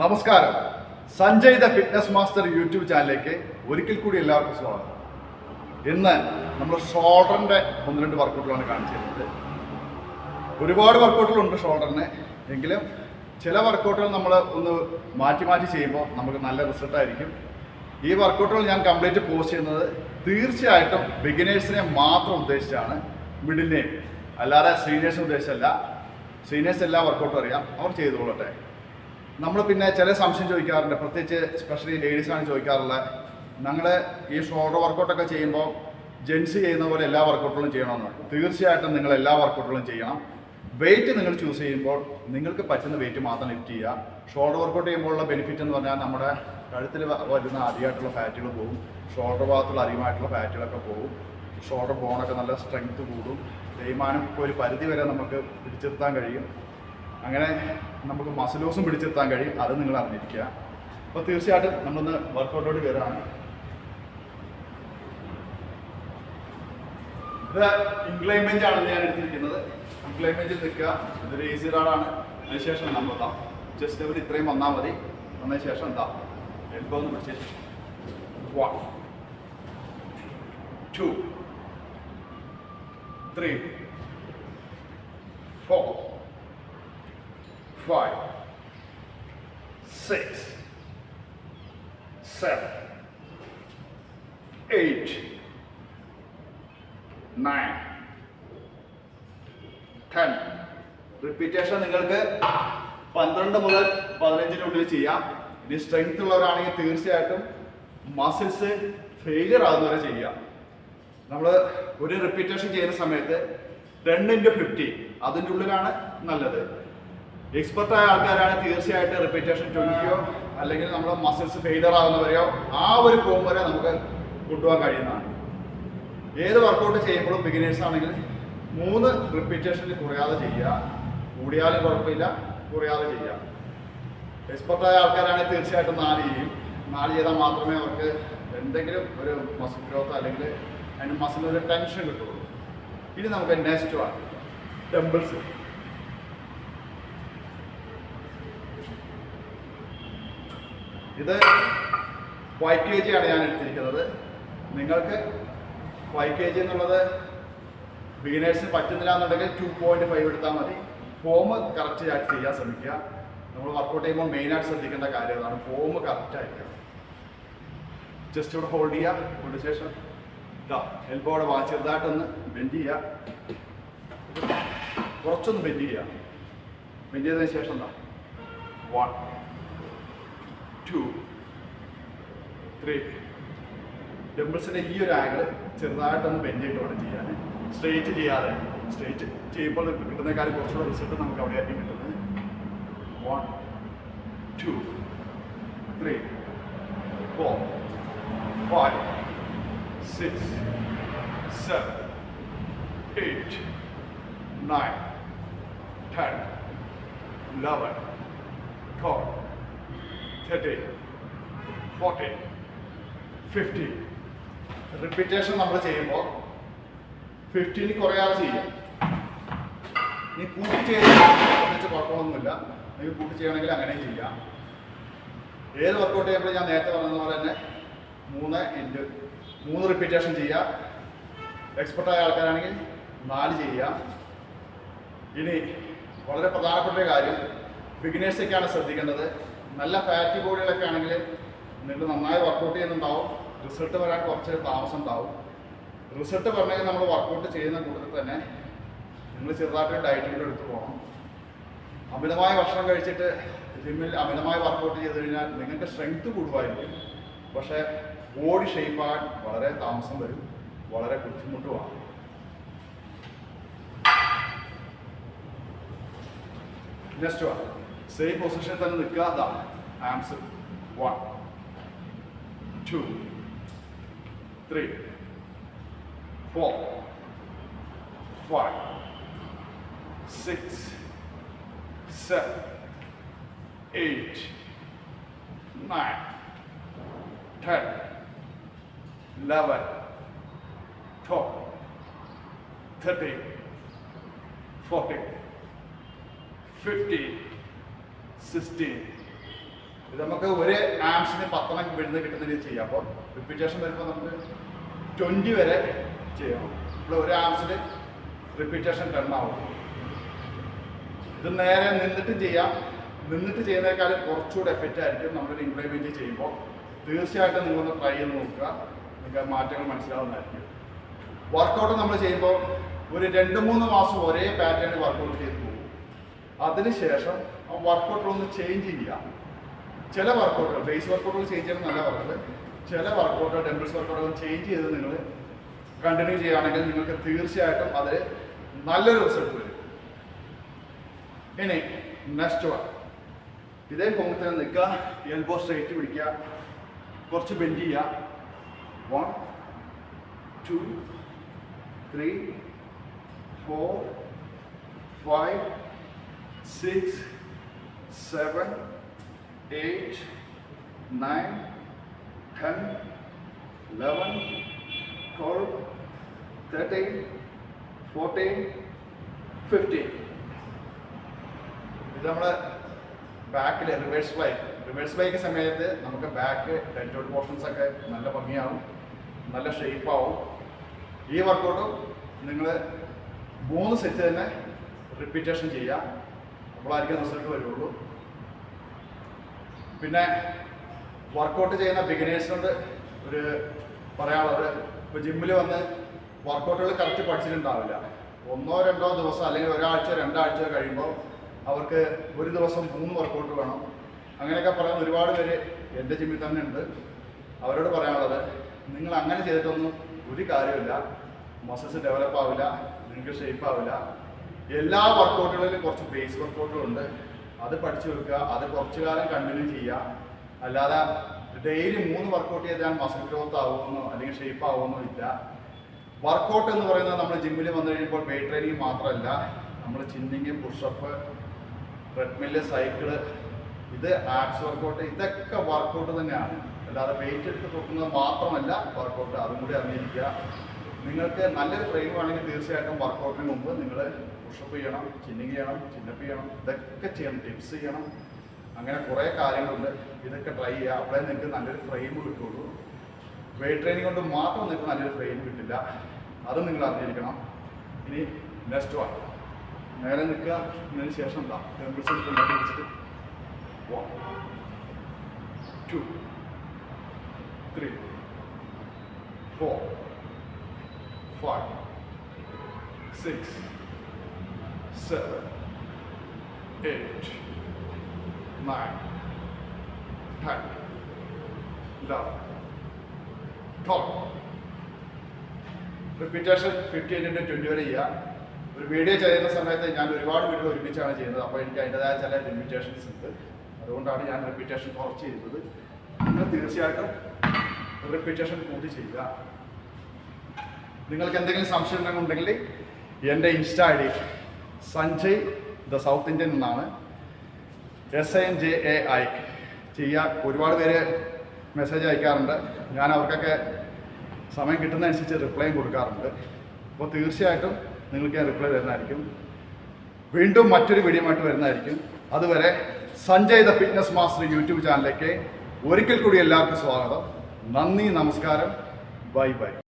നമസ്കാരം. Sanjay the fitness master YouTube ചാനലിലേക്ക് ഒരിക്കൽ കൂടി എല്ലാവർക്കും സ്വാഗതം. ഇന്ന് നമ്മൾ ഷോൾഡറിന്റെ ഒന്ന് രണ്ട് വർക്കൗട്ടുകളാണ് കാണിച്ചിരുന്നത്. ഒരുപാട് വർക്കൗട്ടുകളുണ്ട് ഷോൾഡറിന്. എങ്കിലും ചില വർക്കൗട്ടുകൾ നമ്മൾ ഒന്ന് മാറ്റി മാറ്റി ചെയ്യുമ്പോൾ നമുക്ക് നല്ല റിസൾട്ടായിരിക്കും ഈ വർക്കൗട്ടുകൾ ഞാൻ കംപ്ലീറ്റ് പോസ്റ്റ് ചെയ്യുന്നത് തീർച്ചയായിട്ടും ബിഗിനേഴ്സിനെ മാത്രം ഉദ്ദേശിച്ചാണ്. മിഡിലിനെയും അല്ലാതെ സീനിയേഴ്സിനെ ഉദ്ദേശിച്ചല്ല. സീനിയേഴ്സ് എല്ലാ വർക്കൗട്ടും അറിയാം. അവർ ചെയ്തോളട്ടെ. നമ്മൾ പിന്നെ ചില സംശയം ചോദിക്കാറുണ്ട്. പ്രത്യേകിച്ച് സ്പെഷ്യലി ലേഡീസാണ് ചോദിക്കാറുള്ളത് ഞങ്ങൾ ഈ ഷോൾഡർ വർക്കൗട്ടൊക്കെ ചെയ്യുമ്പോൾ ജെൻസ് ചെയ്യുന്ന പോലെ എല്ലാ വർക്കൗട്ടുകളും ചെയ്യണമെന്ന് തീർച്ചയായിട്ടും നിങ്ങൾ എല്ലാ വർക്കൗട്ടുകളും ചെയ്യണം. വെയിറ്റ് നിങ്ങൾ ചൂസ് ചെയ്യുമ്പോൾ നിങ്ങൾക്ക് പറ്റുന്ന വെയിറ്റ് മാത്രം ലിഫ്റ്റ് ചെയ്യുക. ഷോൾഡർ വർക്കൗട്ട് ചെയ്യുമ്പോഴുള്ള ബെനിഫിറ്റ് എന്ന് പറഞ്ഞാൽ നമ്മുടെ കഴുത്തിൽ വരുന്ന അധികമായിട്ടുള്ള ഫാറ്റുകൾ പോകും. ഷോൾഡർ ഭാഗത്തുള്ള അധികമായിട്ടുള്ള ഫാറ്റുകളൊക്കെ പോകും. ഷോൾഡർ ബോണൊക്കെ നല്ല സ്ട്രെങ്ത് കൂടും. തേയ്മാനം ഒരു പരിധി വരെ നമുക്ക് പിടിച്ചിരുത്താൻ കഴിയും. അങ്ങനെ നമുക്ക് മസലോസും പിടിച്ചെത്താൻ കഴിയും. അത് നിങ്ങൾ അറിഞ്ഞിരിക്കുക. അപ്പോൾ തീർച്ചയായിട്ടും നമ്മളൊന്ന് വർക്കൗട്ടോട് കയറാണ് ഇത് ഇൻക്ലൈൻ ആണ് ഞാൻ എടുത്തിരിക്കുന്നത്. ഇൻക്ലൈൻ ബെഞ്ചിൽ നിൽക്കുക. ഇതൊരു ഈസി റാഡാണ് അതിനുശേഷം നമ്മൾ എത്താം ജസ്റ്റ് ഒരു ഇത്രയും വന്നാൽ മതി. വന്നതിന് ശേഷം എന്താ എൽബോ ഒന്ന് പിടിച്ച്. One two three four five, six, seven, eight, nine, ten. Repetition നിങ്ങൾക്ക് പന്ത്രണ്ട് മുതൽ പതിനഞ്ചിനുള്ളിൽ ചെയ്യാം. ഇനി സ്ട്രെങ്ത് ഉള്ളവരാണെങ്കിൽ തീർച്ചയായിട്ടും മസിൽസ് ഫെയിലിയർ ആകുന്നവരെ ചെയ്യാം. നമ്മൾ ഒരു റിപ്പീറ്റേഷൻ ചെയ്യുന്ന സമയത്ത് ടെൻ ഇന്റു ഫിഫ്റ്റി അതിന്റെ ഉള്ളിലാണ് നല്ലത്. എക്സ്പെർട്ട് ആയ ആൾക്കാരാണ് തീർച്ചയായിട്ടും റിപ്പീറ്റേഷൻ ട്വന്റിയോ അല്ലെങ്കിൽ നമ്മുടെ മസിൽസ് ഫെയിലർ ആകുന്നവരെയോ ആ ഒരു ഫോം വരെ നമുക്ക് കൊണ്ടുപോകാൻ കഴിയുന്നതാണ്. ഏത് വർക്കൗട്ട് ചെയ്യുമ്പോഴും ബിഗിനേഴ്സ് ആണെങ്കിൽ മൂന്ന് റിപ്പീറ്റേഷനിൽ കുറയാതെ ചെയ്യുക. കൂടിയാലും കുഴപ്പമില്ല കുറയാതെ ചെയ്യുക. എക്സ്പെർട്ടായ ആൾക്കാരാണെങ്കിൽ തീർച്ചയായിട്ടും നാല് ചെയ്യും. നാല് ചെയ്താൽ മാത്രമേ അവർക്ക് എന്തെങ്കിലും ഒരു മസിൽ ഗ്രോത്ത് അല്ലെങ്കിൽ അതിന് മസിലൊരു ടെൻഷൻ കിട്ടുള്ളൂ. ഇനി നമുക്ക് നെക്സ്റ്റ് ആണ് ടെമ്പിൾസ് ഇത് ഫൈവ് കെ ജിയാണ് ഞാൻ എടുത്തിരിക്കുന്നത്. നിങ്ങൾക്ക് ഫൈവ് കെ ജി എന്നുള്ളത് ബിഗിനേഴ്സിന് പറ്റുന്നില്ല എന്നുണ്ടെങ്കിൽ ടു പോയിന്റ് ഫൈവ് എടുത്താൽ മതി. ഫോം കറക്റ്റ് ആയിട്ട് ചെയ്യാൻ ശ്രമിക്കുക. നമ്മൾ വർക്കൗട്ട് ചെയ്യുമ്പോൾ മെയിൻ ആയിട്ട് ശ്രദ്ധിക്കേണ്ട കാര്യം ഫോം കറക്റ്റ് ആയിരിക്കണം ജസ്റ്റ് ഇവിടെ ഹോൾഡ് ചെയ്യുക. ഹോൾഡ് ശേഷം ഇതാ എൽബോടെ വാ ചെറുതായിട്ടൊന്ന് ബെൻഡ് ചെയ്യുക. കുറച്ചൊന്ന് ബെൻഡ് ചെയ്യുക. ബെൻഡ് ചെയ്തതിന് ശേഷം എന്താ വൺ ടു ത്രീ ഡംബിൾസിന്റെ ഈ ഒരു ആംഗിൾ ചെറുതായിട്ടൊന്ന് ബെൻഡ് ചെയ്തിട്ട് വേണം ചെയ്യാൻ. സ്ട്രെയിറ്റ് ചെയ്യാതെ. സ്ട്രെയിറ്റ് ചെയ്യുമ്പോൾ കിട്ടുന്ന കുറച്ചുകൂടെ റിസൾട്ട് നമുക്ക് അവിടെ ആയിരിക്കും കിട്ടുന്നത്. One two three four five six seven eight nine ten eleven twelve thirty forty fifty repetition നമ്മൾ ചെയ്യുമ്പോൾ ഫിഫ്റ്റീന് കുറയാതെ ചെയ്യാം. ഇനി കൂട്ടി ചെയ്യുന്ന കുഴപ്പമൊന്നുമില്ല നിങ്ങൾ കൂട്ടി ചെയ്യണമെങ്കിൽ അങ്ങനെ ചെയ്യാം. ഏത് വർക്കൗട്ട് ചെയ്യുമ്പോൾ ഞാൻ നേരത്തെ പറഞ്ഞ പോലെ തന്നെ മൂന്ന് ഇന്റു മൂന്ന് റിപ്പീറ്റേഷൻ ചെയ്യുക എക്സ്പെർട്ടായ ആൾക്കാരാണെങ്കിൽ നാല് ചെയ്യുക ഇനി വളരെ പ്രധാനപ്പെട്ട കാര്യം ബിഗിനേഴ്സൊക്കെയാണ് ശ്രദ്ധിക്കേണ്ടത്. നല്ല ഫാറ്റി ബോഡികളൊക്കെ ആണെങ്കിൽ നിങ്ങൾ നന്നായി വർക്കൗട്ട് ചെയ്യുന്നുണ്ടാവും. റിസൾട്ട് വരാൻ കുറച്ച് താമസം ഉണ്ടാവും. റിസൾട്ട് പറഞ്ഞാൽ നമ്മൾ വർക്കൗട്ട് ചെയ്യുന്ന കൂട്ടത്തിൽ തന്നെ നിങ്ങൾ ചെറുതായിട്ട് ഡയറ്റ് കൂടെ എടുത്തു പോകണം. അമിതമായ ഭക്ഷണം കഴിച്ചിട്ട് ജിമ്മിൽ അമിതമായി വർക്കൗട്ട് ചെയ്ത് കഴിഞ്ഞാൽ നിങ്ങൾക്ക് സ്ട്രെങ്ത് കൂടുമായിരിക്കും. പക്ഷേ ബോഡി ഷേപ്പാകാൻ വളരെ താമസം വരും. വളരെ ബുദ്ധിമുട്ടുമാണ് നെക്സ്റ്റ് വൺ സെയിം പൊസിഷനിൽ തന്നെ നിൽക്കുക അതാണ് arms one two three four five six seven eight nine ten eleven twelve thirteen fourteen 15, 16, ഇത് നമുക്ക് ഒരു ആംസിന് പത്തെണ്ണം വരുന്നത് കിട്ടുന്ന രീതിയിൽ ചെയ്യാം. അപ്പോൾ റിപ്പീറ്റേഷൻ വരുമ്പോൾ നമുക്ക് ട്വന്റി വരെ ചെയ്യണം ഇപ്പോൾ ഒരു ആംസിന് റിപ്പീറ്റേഷൻ ടെണ്ണാവും ഇത് നേരെ നിന്നിട്ട് ചെയ്യാം. നിന്നിട്ട് ചെയ്യുന്നതിനേക്കാളും കുറച്ചുകൂടെ എഫക്റ്റ് ആയിരിക്കും നമ്മളൊരു ഇംപ്ലിമെന്റ് ചെയ്യുമ്പോൾ. തീർച്ചയായിട്ടും നിങ്ങളൊന്ന് ട്രൈ ചെയ്ത് നോക്കുക. നിങ്ങൾക്ക് മാറ്റങ്ങൾ മനസ്സിലാവുന്നതായിരിക്കും. വർക്കൗട്ട് നമ്മൾ ചെയ്യുമ്പോൾ ഒരു രണ്ട് മൂന്ന് മാസം ഒരേ പാറ്റേണിൽ വർക്കൗട്ട് ചെയ്ത് അതിനുശേഷം ആ വർക്കൗട്ടുകളൊന്ന് ചേഞ്ച് ചെയ്യുക. ചില വർക്കൗട്ടുകൾ ബേസ് വർക്കൗട്ടുകൾ ചേഞ്ച് ചെയ്യണം നല്ല പറഞ്ഞത്. ചില വർക്കൗട്ടുകൾ ടെമ്പിൾസ് വർക്കൗട്ടുകൾ ചേഞ്ച് ചെയ്ത് നിങ്ങൾ കണ്ടിന്യൂ ചെയ്യുകയാണെങ്കിൽ നിങ്ങൾക്ക് തീർച്ചയായിട്ടും അത് നല്ലൊരു റിസൾട്ട് വരും. ഇനി നെക്സ്റ്റ് വൺ ഇതേ ഫോമിൽ തന്നെ നിൽക്കുക എൽബോ സ്ട്രേറ്റ് പിടിക്കുക കുറച്ച് ബെൻഡ് ചെയ്യുക. One two three four five six seven eight nine ten eleven twelve thirteen fourteen fifteen ഇത് നമ്മുടെ ബാക്കിൽ റിവേഴ്സ് ബൈക്ക് റിവേഴ്സ് ബൈക്ക് സമയത്ത് നമുക്ക് ബാക്ക് ഡെന്റോഡ് പോർഷൻസ് ഒക്കെ നല്ല ഭംഗിയാവും നല്ല ഷേപ്പ് ആവും. ഈ വർക്കൗട്ടും നിങ്ങൾ മൂന്ന് സെറ്റ് തന്നെ റിപ്പീറ്റേഷൻ ചെയ്യുക അപ്പോഴായിരിക്കും റിസൾട്ട് വരുള്ളൂ. പിന്നെ വർക്കൗട്ട് ചെയ്യുന്ന ബിഗിനേഴ്സിനോട് ഒരു പറയാനുള്ളത് ഇപ്പോൾ ജിമ്മിൽ വന്ന് വർക്കൗട്ടുകൾ കറക്റ്റ് പഠിച്ചിട്ടുണ്ടാവില്ല. ഒന്നോ രണ്ടോ ദിവസം അല്ലെങ്കിൽ ഒരാഴ്ച രണ്ടാഴ്ച കഴിയുമ്പോൾ അവർക്ക് ഒരു ദിവസം മൂന്ന് വർക്കൗട്ട് വേണം. അങ്ങനെയൊക്കെ പറയുന്ന ഒരുപാട് പേര് എന്റെ ജിമ്മിൽ തന്നെ ഉണ്ട്. അവരോട് പറയാനുള്ളത് നിങ്ങൾ അങ്ങനെ ചെയ്തിട്ടൊന്നും ഒരു കാര്യമില്ല മസിൽസ് ഡെവലപ്പ് ആവില്ല. നിങ്ങൾക്ക് ഷേപ്പ് ആവില്ല. എല്ലാ വർക്കൗട്ടുകളിലും കുറച്ച് ബേസ് വർക്കൗട്ടുകളുണ്ട് അത് പഠിച്ചു വെക്കുക അത് കുറച്ചു കാലം കണ്ടിന്യൂ ചെയ്യുക. അല്ലാതെ ഡെയിലി മൂന്ന് വർക്കൗട്ട് ചെയ്താൽ മസിൽ ഗ്രോത്ത് ആവുമെന്നോ അല്ലെങ്കിൽ ഷേപ്പ് ആവുമെന്നോ ഇല്ല. വർക്കൗട്ട് എന്ന് പറയുന്നത് നമ്മൾ ജിമ്മിൽ വന്നു കഴിയുമ്പോൾ വെയിറ്റ് ട്രെയിനിങ് മാത്രമല്ല നമ്മൾ ചിന്നിങ് പുഷപ്പ് ട്രെഡ്മില്ല് സൈക്കിൾ ഇത് ആപ്സ് വർക്കൗട്ട് ഇതൊക്കെ വർക്കൗട്ട് തന്നെയാണ്. അല്ലാതെ വെയിറ്റ് എടുത്ത് കൊടുക്കുന്നത് മാത്രമല്ല വർക്കൗട്ട് അതും കൂടി അറിഞ്ഞിരിക്കുക. നിങ്ങൾക്ക് നല്ലൊരു ഫ്രെയിം ആണെങ്കിൽ തീർച്ചയായിട്ടും വർക്കൗട്ടിന് മുമ്പ് നിങ്ങൾ പുഷപ്പ് ചെയ്യണം ചിന്നിങ് ചെയ്യണം ചിന്നപ്പ് ചെയ്യണം ഇതൊക്കെ ചെയ്യണം ടിപ്സ് ചെയ്യണം. അങ്ങനെ കുറേ കാര്യങ്ങളുണ്ട്. ഇതൊക്കെ ട്രൈ ചെയ്യുക. അപ്പോഴേ നിങ്ങൾക്ക് നല്ലൊരു ഫ്രെയിം കിട്ടുള്ളൂ. വെയിറ്റ് ട്രെയിനിങ് കൊണ്ട് മാത്രം നിങ്ങൾക്ക് നല്ലൊരു ഫ്രെയിം കിട്ടില്ല. അതും നിങ്ങൾ അറിഞ്ഞിരിക്കണം. ഇനി നെക്സ്റ്റ് വൺ നേരെ നിൽക്കുക. ഇതിന് ശേഷം എന്താ? ടെമ്പിൾസ് ഉണ്ടാക്കി വെച്ചിട്ട് one two three four five six seven eight, nine, ten, eleven, twelve. Repetition fifty എയ്റ്റിന്റെ twenty വരെ ചെയ്യുക. ഒരു വീഡിയോ ചെയ്യുന്ന സമയത്ത് ഞാൻ ഒരുപാട് വീഡിയോ ഒരുമിച്ചാണ് ചെയ്യുന്നത്. അപ്പോൾ എനിക്ക് അതിന്റെതായ ചില ലിമിറ്റേഷൻസ് ഉണ്ട്. അതുകൊണ്ടാണ് ഞാൻ റിപ്പീറ്റേഷൻ കുറച്ച് ചെയ്യുന്നത് നിങ്ങൾ തീർച്ചയായിട്ടും റിപ്പീറ്റേഷൻ കൂട്ടി ചെയ്യുക. നിങ്ങൾക്ക് എന്തെങ്കിലും സംശയം ഉണ്ടെങ്കിൽ എന്റെ insta I D Sanjay the South Indian എന്നാണ്. S N J A I ചെയ്യുക ഒരുപാട് പേര് മെസ്സേജ് അയക്കാറുണ്ട്. ഞാൻ അവർക്കൊക്കെ സമയം കിട്ടുന്നതനുസരിച്ച് റിപ്ലൈയും കൊടുക്കാറുണ്ട്. അപ്പോൾ തീർച്ചയായിട്ടും നിങ്ങൾക്ക് ഞാൻ റിപ്ലൈ തരുന്നതായിരിക്കും. വീണ്ടും മറ്റൊരു വീഡിയോമായിട്ട് വരുന്നതായിരിക്കും. അതുവരെ Sanjay the fitness master YouTube ചാനലിലേക്ക് ഒരിക്കൽ കൂടി എല്ലാവർക്കും സ്വാഗതം. നന്ദി നമസ്കാരം. Bye bye.